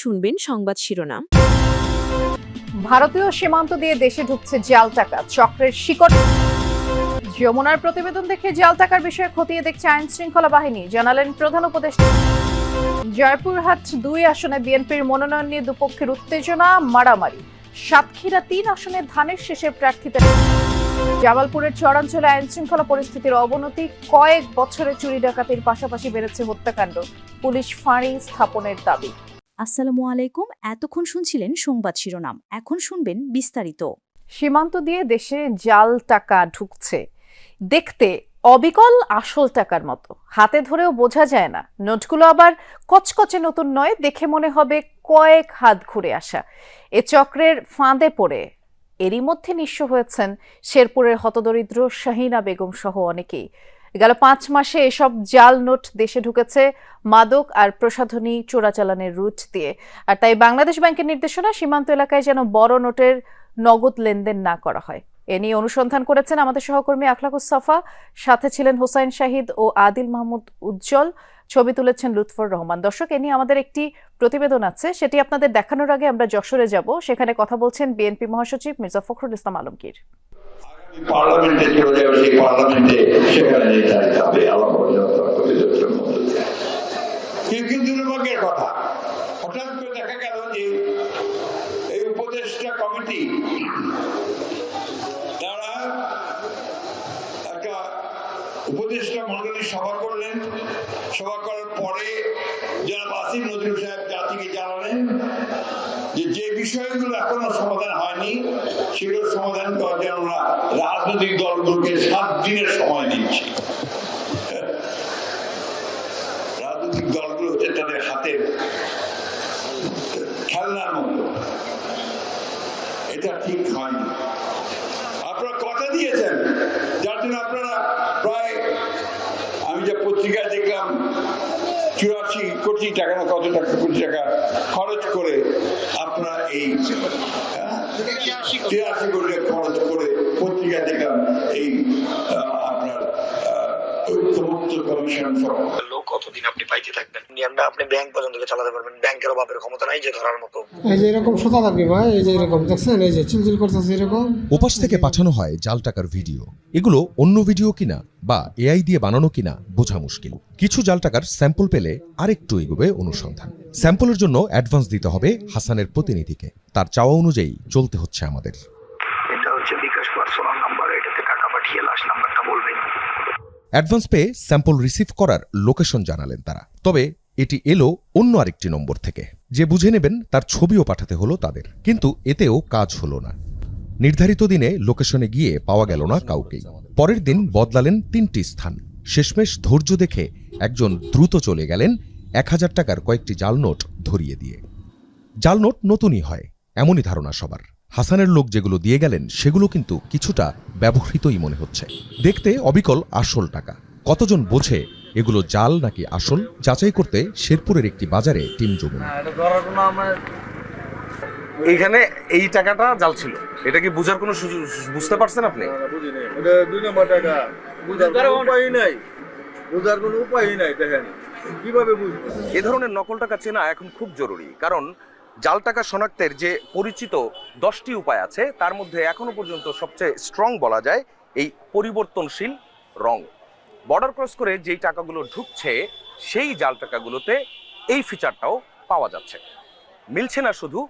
শুনবেন সংবাদ শিরোনাম। ভারতীয় সীমান্ত দিয়ে দেশে ঢুকছে জাল টাকা, চক্রের শিকড়। যমুনার প্রতিবেদন দেখে জাল টাকার বিষয়ে খতিয়ে দেখছে আইন শৃঙ্খলা বাহিনী, জানালেন প্রধান উপদেষ্টা। জয়পুরহাট দুই আসনে বিএনপির মনোনয়ন নিয়ে দুপক্ষের উত্তেজনা, মারামারি। সাতক্ষীরা তিন আসনে ধানের শেষে প্রার্থীদের জামালপুরের চরাঞ্চলে আইন শৃঙ্খলা পরিস্থিতির অবনতি, কয়েক বছরে চুরি ডাকাতির পাশাপাশি বেড়েছে হত্যাকাণ্ড। পুলিশ ফাঁড়ি স্থাপনের দাবি। আসসালামু আলাইকুম। এতক্ষণ শুনছিলেন সংবাদ শিরোনাম। এখন শুনবেন বিস্তারিত। সীমান্ত দিয়ে দেশে জাল টাকা ঢুকছে। দেখতে অবিকল আসল টাকার মতো। হাতে ধরেও বোঝা যায় না। নোটগুলো আবার কচকচে নতুন নয়, দেখে মনে হবে কয়েক হাত ঘুরে আসা। এ চক্রের ফাঁদে পড়ে এরই মধ্যে নিঃস্ব হয়েছেন শেরপুরের হতদরিদ্র শাহিনা বেগম সহ অনেকেই। গেল পাঁচ মাসে এসব জাল নোট দেশে ঢুকেছে মাদক আর প্রসাধনী চোরাচালানের রুট দিয়ে। আর তাই বাংলাদেশ ব্যাংকের নির্দেশনা, সীমান্ত এলাকায় যেন বড় নোটের নগদ লেনদেন না করা হয়। এ নিয়ে অনুসন্ধান করেছেন আমাদের সহকর্মী আখলাকুস সাফা। সাথে ছিলেন হোসাইন শাহিদ ও আদিল মাহমুদ উজ্জ্বল। ছবি তুলেছেন লুৎফর রহমান। দর্শক, এ নিয়ে আমাদের একটি প্রতিবেদন আছে, সেটি আপনাদের দেখানোর আগে আমরা যশোরে যাব। সেখানে কথা বলছেন বিএনপি মহাসচিব মির্জা ফখরুল ইসলাম আলমগীর। পার্লামেন্টে চলে যাবে, সেই পার্লামেন্টে সেখানে তারা একটা উপদেষ্টা সভা করলেন। সভা করার পরে জনাব আসিফ নজরুল সাহেব জাতিকে জানালেন যে যে বিষয়গুলো এখনও সমাধান হয়নি, সেগুলো সমাধান করার জন্য আমরা রাজনৈতিক দলগুলোকে সাত দিনের সময় দিচ্ছি। রাজনৈতিক দলগুলো হচ্ছে তাদের হাতের খেলনার মতো। এটা ঠিক হয়নি। আপনারা কথা দিয়েছেন, যার জন্য আপনারা প্রায়, আমি যা পত্রিকায় দেখলাম কোটি টাকা না কত টাকা কোটি টাকা খরচ করে আপনার এই তিরাশি কোটি। খরচ করে পত্রিকা দেখলাম এই আপনার ঐক্যমুক্ত কমিশন লোক কতদিন আপনি পাইতে থাকবেন? নিয়মটা আপনি ব্যাংক পর্যন্ত চালাতে পারবেন। ব্যাংকের অভাবের ক্ষমতা নাই যে ধরার মতো। এই যে এরকম সোতা থাকবে ভাই এই যে এরকম দেখছেন? এই যে চিলচিল করতেছে এরকম। ওপাশ থেকে পাঠানো হয় জাল টাকার ভিডিও। এগুলো অন্য ভিডিও কিনা বা এআই দিয়ে বানানো কিনা বোঝা মুশকিল। কিছু জাল টাকার স্যাম্পল পেলে আরেকটু এগোবে অনুসন্ধান। স্যাম্পলের জন্য অ্যাডভান্স দিতে হবে হাসানের প্রতিনিধিকে। তার চাওয়া অনুযায়ী চলতে হচ্ছে আমাদের। অ্যাডভান্স পেয়ে স্যাম্পল রিসিভ করার লোকেশন জানালেন তারা। তবে এটি এলো অন্য আরেকটি নম্বর থেকে। যে বুঝে নেবেন, তার ছবিও পাঠাতে হলো তাদের। কিন্তু এতেও কাজ হলো না। নির্ধারিত দিনে লোকেশনে গিয়ে পাওয়া গেল না কাউকেই। পরের দিন বদলালেন তিনটি স্থান। শেষমেশ ধৈর্য দেখে একজন দ্রুত চলে গেলেন এক হাজার টাকার কয়েকটি জাল নোট ধরিয়ে দিয়ে। জাল নোট নতুনই হয়, এমনই ধারণা সবার। হাসানের লোক যেগুলো দিয়ে গেলেন সেগুলো কিন্তু কিছুটা ব্যবহৃতই মনে হচ্ছে। দেখতে অবিকল আসল টাকা। কতজন বোঝে এগুলো জাল নাকি আসল? যাচাই করতে শেরপুরের একটি বাজারে টিম জমুন এইখানে এই টাকাটা জাল ছিল। এটা কি বুঝার কোনো সুযোগ বুঝতে পারছেন আপনি? এটা দুই নম্বর টাকা। বুঝার উপায় নাই। বুঝার কোনো উপায় নাই দেখেন। কীভাবে বুঝব? এ ধরনের নকল টাকা চেনা এখন খুব জরুরি। কারণ জাল টাকা শনাক্তের যে পরিচিত দশটি উপায় আছে, তার মধ্যে এখনও পর্যন্ত সবচেয়ে স্ট্রং বলা যায় এই পরিবর্তনশীল রং। বর্ডার ক্রস করে যেই টাকাগুলো ঢুকছে, সেই জাল টাকাগুলোতে এই ফিচারটাও পাওয়া যাচ্ছে। মিলছে না শুধু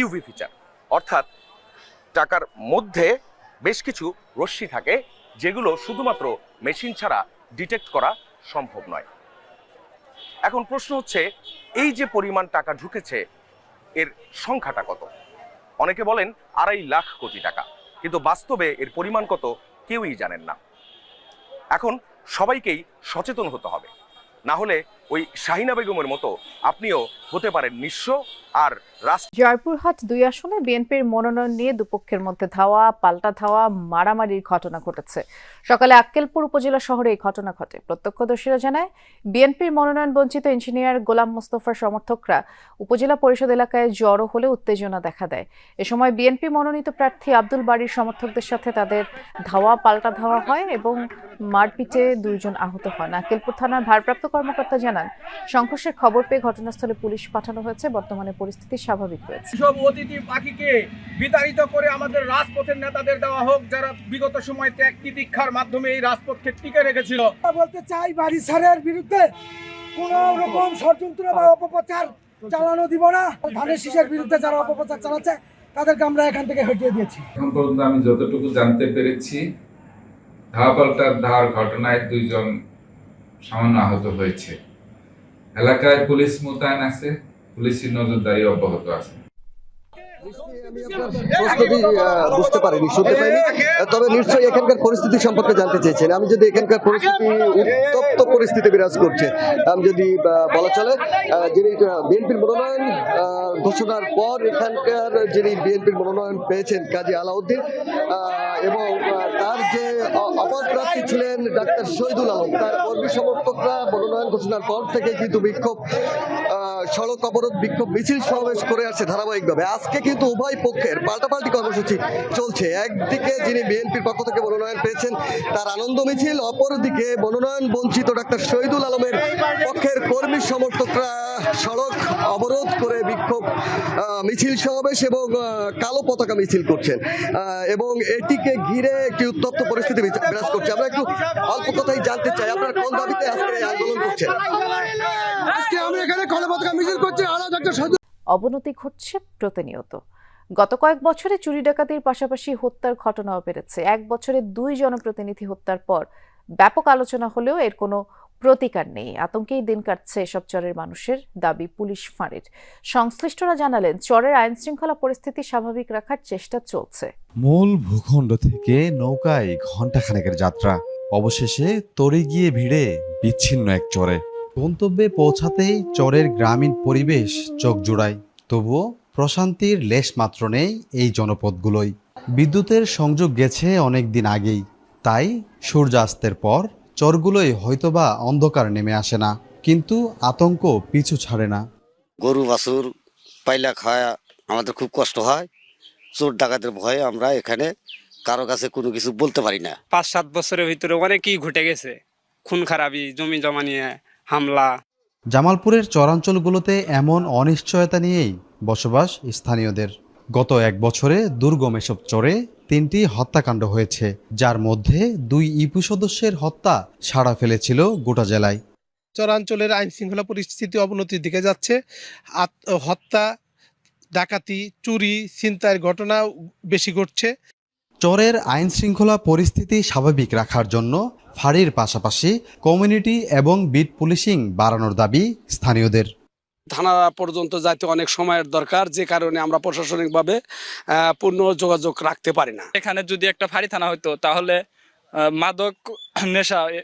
ইউভি ফিচার অর্থাৎ টাকার মধ্যে বেশ কিছু রশ্মি থাকে, যেগুলো শুধুমাত্র মেশিন ছাড়া ডিটেক্ট করা সম্ভব নয়। এখন প্রশ্ন হচ্ছে, এই যে পরিমাণ টাকা ঢুকেছে এর সংখ্যাটা কত? অনেকে বলেন আড়াই লাখ কোটি টাকা। কিন্তু বাস্তবে এর পরিমাণ কত কেউই জানেন না। এখন সবাইকেই সচেতন হতে হবে। না হলে ওই শাহিনা বেগমের মতো আপনিও হতে পারেন নিঃস্ব আর জয়পুরহাট দুই আসনে বিএনপির মনোনয়ন নিয়ে দুপক্ষের মধ্যে ধাওয়া, পাল্টা ধাওয়া, মারামারির ঘটনা ঘটেছে। সকালে আক্কেলপুর উপজেলা শহরে এই ঘটনা ঘটে। প্রত্যক্ষদর্শীরা জানায়, বিএনপির মনোনয়ন বঞ্চিত ইঞ্জিনিয়ার গোলাম মোস্তফার সমর্থকরা উপজেলা পরিষদ এলাকায় জড়ো হলে উত্তেজনা দেখা দেয়। এ সময় বিএনপি মনোনীত প্রার্থী আব্দুল বাড়ির সমর্থকদের সাথে তাদের ধাওয়া, পাল্টা ধাওয়া হয় এবং মারপিটে দুইজন আহত হন। আক্কেলপুর থানার ভারপ্রাপ্ত কর্মকর্তা জানান, সংঘর্ষের খবর পেয়ে ঘটনাস্থলে পুলিশ পাঠানো হয়েছে বর্তমানে পরিস্থিতি স্বাভাবিক রয়েছে। সব অতিথি পাখিকে বিতাড়িত করে আমাদের রাজপথের নেতাদের দেওয়া হোক যারা বিগত সময় ত্যাগ তিতিক্ষার মাধ্যমে এই রাজপথকে টিকে রেখেছিল। বলতে চাই বাড়ি সারের বিরুদ্ধে কোন রকম ষড়যন্ত্র বা অপপ্রচার চালানো দিব না। ধানের শীষের বিরুদ্ধে যারা অপপ্রচার চালাচ্ছে তাদেরকে আমরা এখান থেকে হটিয়ে দিয়েছি। এখন পর্যন্ত আমি যতটুকু জানতে পেরেছি ধাওয়া পাল্টার ধাওয়ার ঘটনায় দুইজন সামান্য আহত হয়েছে। এলাকায় পুলিশ মোতায়েন আছে, পুলিশের নজরদারি অব্যাহত আছে। সম্পর্কে জানতে আমি যদি এখানকার পরিস্থিতি, উত্তপ্ত পরিস্থিতি বিরাজ করছে, আমি যদি বলা চলে যিনি বিএনপির মনোনয়ন ঘোষণার পর এখানকার যিনি বিএনপির মনোনয়ন পেয়েছেন, কাজী আলাউদ্দিন এবং প্রার্থী ছিলেন ডাক্তার শহীদুল আলম। তার কর্মী সমর্থকরা মনোনয়ন ঘোষণার পর থেকে কিন্তু বিক্ষোভ সড়ক অবরোধ বিক্ষোভ মিছিল সমাবেশ করে আসছে ধারাবাহিকভাবে। আজকে কিন্তু উভয় পক্ষের পাল্টাপাল্টি কর্মসূচি চলছে। একদিকে যিনি বিএনপির পক্ষ থেকে মনোনয়ন পেয়েছেন, তার আনন্দ মিছিল, অপরদিকে মনোনয়ন বঞ্চিত ডাক্তার শহীদুল আলমের পক্ষের কর্মী সমর্থকরা সড়ক অবরোধ করে বিক্ষোভ মিছিল সমাবেশ এবং কালো পতাকা মিছিল করছেন। এবং এটিকে ঘিরে একটি উত্তপ্ত পরিস্থিতি বিরাজ করছে। আমরা একটু অল্প কথাই জানতে চাই, আপনারা কোন দাবিতে আজকে আন্দোলন করছেন? আজকে আমরা এখানে কালো পতাকা মিছিল করছি আলাদা ডাক্তার অবনতি ঘটছে প্রতিনিয়ত। গত কয়েক বছরে চুরি ডাকাতির পাশাপাশি হত্যার ঘটনাও বেড়েছে। এক বছরে দুই জনপ্রতিনিধি হত্যার পর ব্যাপক আলোচনা হলেও এর কোনো প্রতিকার নেই। আতঙ্কেই দিন কাটছে এসব চরের মানুষের দাবি পুলিশ ফাঁড়ির। সংশ্লিষ্টরা জানালেন চরের আইন শৃঙ্খলা পরিস্থিতি স্বাভাবিক রাখার চেষ্টা চলছে। মূল ভূখণ্ড থেকে নৌকায় ঘণ্টাখানেকের যাত্রা। অবশেষে তরে গিয়ে ভিড়ে বিচ্ছিন্ন এক চরে। গন্তব্যে পৌঁছাতেই চরের গ্রামীণ পরিবেশ চোখ জুড়ায়। তবুও প্রশান্তির লেশ মাত্র নেই এই জনপদগুলোই বিদ্যুতের সংযোগ গেছে অনেক দিন আগেই। তাই সূর্যাস্তের পর চরগুলোই হয়তোবা অন্ধকার নেমে আসে না। কিন্তু আতঙ্ক পিছু ছাড়ে না। গরু বাছুর পাইলা খাওয়া আমাদের খুব কষ্ট হয়। চোর ডাকাতের ভয়ে আমরা এখানে কারও কাছে কোনো কিছু বলতে পারি না। পাঁচ সাত বছরের ভিতরে অনেকই ঘটে গেছে। খুন খারাপি জমি জমা নিয়ে হামলা। জামালপুরের চরাঞ্চলগুলোতে এমন অনিশ্চয়তা নিয়েই বসবাস স্থানীয়দের। গত এক বছরে দুর্গম এসব চরে তিনটি হত্যাকাণ্ড হয়েছে যার মধ্যে দুই ইপু সদস্যের হত্যা সাড়া ফেলেছিল গোটা জেলায়। চরাঞ্চলের আইন শৃঙ্খলা পরিস্থিতি অবনতির দিকে যাচ্ছে। আত- হত্যা ডাকাতি চুরি ছিনতাইয়ের ঘটনা বেশি ঘটছে। চরের আইন শৃঙ্খলা পরিস্থিতি স্বাভাবিক রাখার জন্য ফাঁড়ির পাশাপাশি কমিউনিটি এবং বিট পুলিশিং বাড়ানোর দাবি স্থানীয়দের। থানা পর্যন্ত যাইতে অনেক সময়ের দরকার যে কারণে আমরা প্রশাসনিকভাবে আহ, পূর্ণ যোগাযোগ রাখতে পারি না। এখানে যদি একটা ফাঁড়ি থানা হইতো তাহলে মাদক নেশা